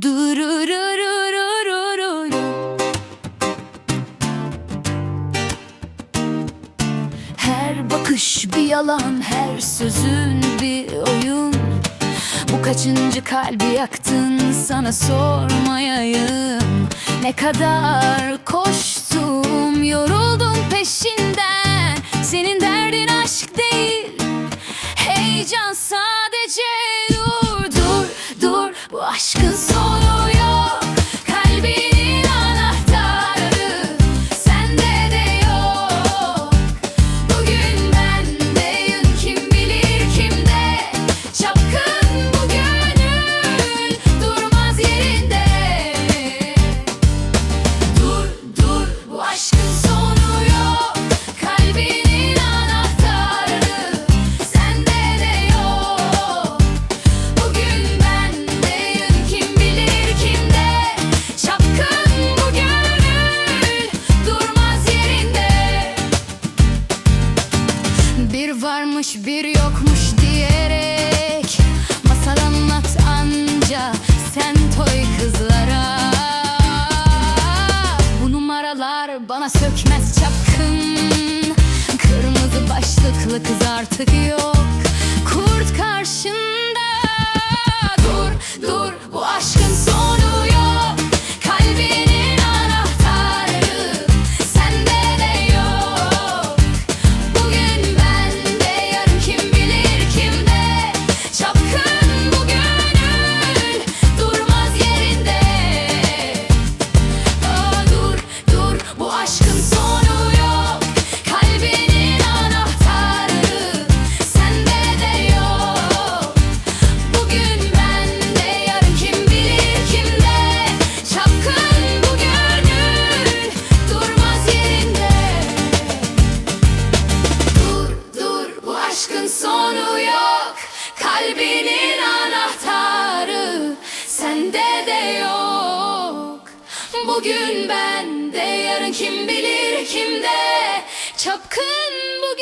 Dururururururu. Her bakış bir yalan, her sözün bir oyun. Bu kaçıncı kalbi yaktın sana sormayayım. Ne kadar koştum, yoruldum peşinden. Senin derdin aşk değil, heyecan sadece bir varmış bir yokmuş diyerek Masal anlat anca sen toy kızlara. Bu numaralar bana sökmez çapkın. Kırmızı başlıklı kız artık yok Kalbinin anahtarı sende de yok. Bugün bende yarın kim bilir kimde? Çapkın bu